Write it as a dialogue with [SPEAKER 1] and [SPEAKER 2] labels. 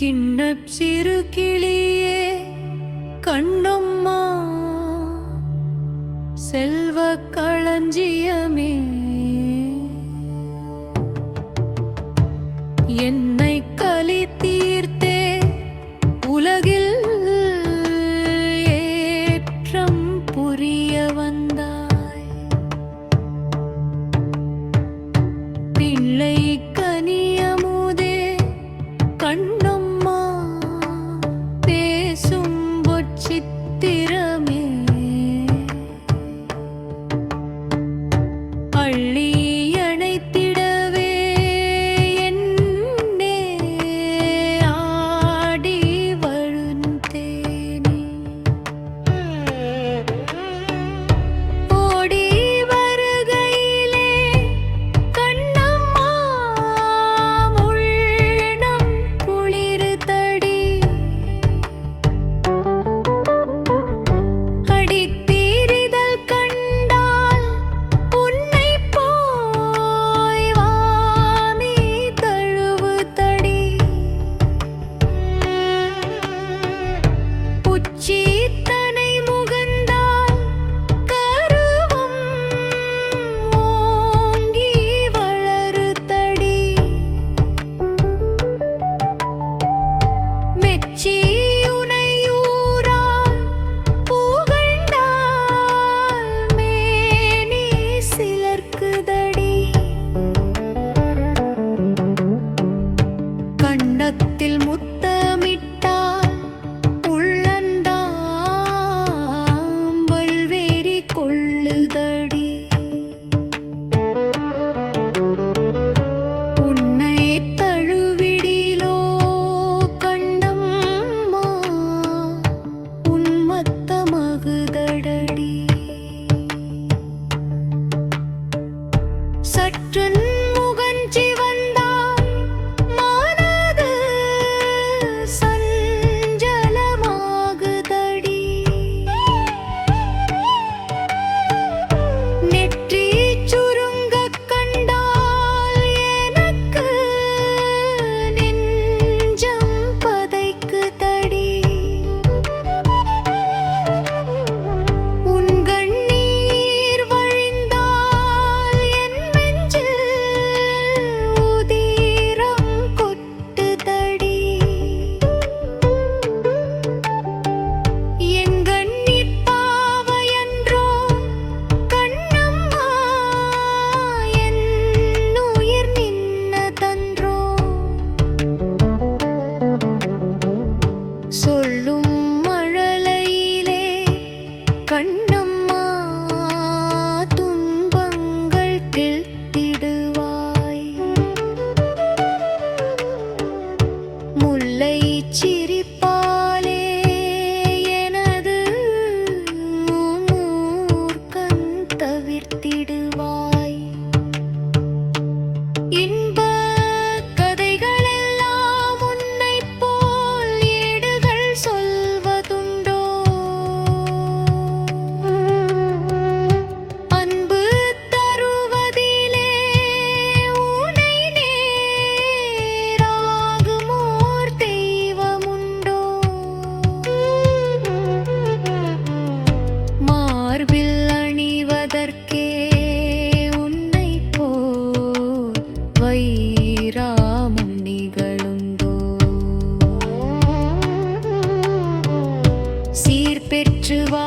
[SPEAKER 1] கிண்ண சிறு கிளியே கண்ணம்மா செல்வ களஞ்சியமே. என்னை கலி தீர்த்தே உலகில் கண்ணம்மா துன்பங்கள் கிழ்த்திடுவாய் முல்லை சிறி பெற்றுவா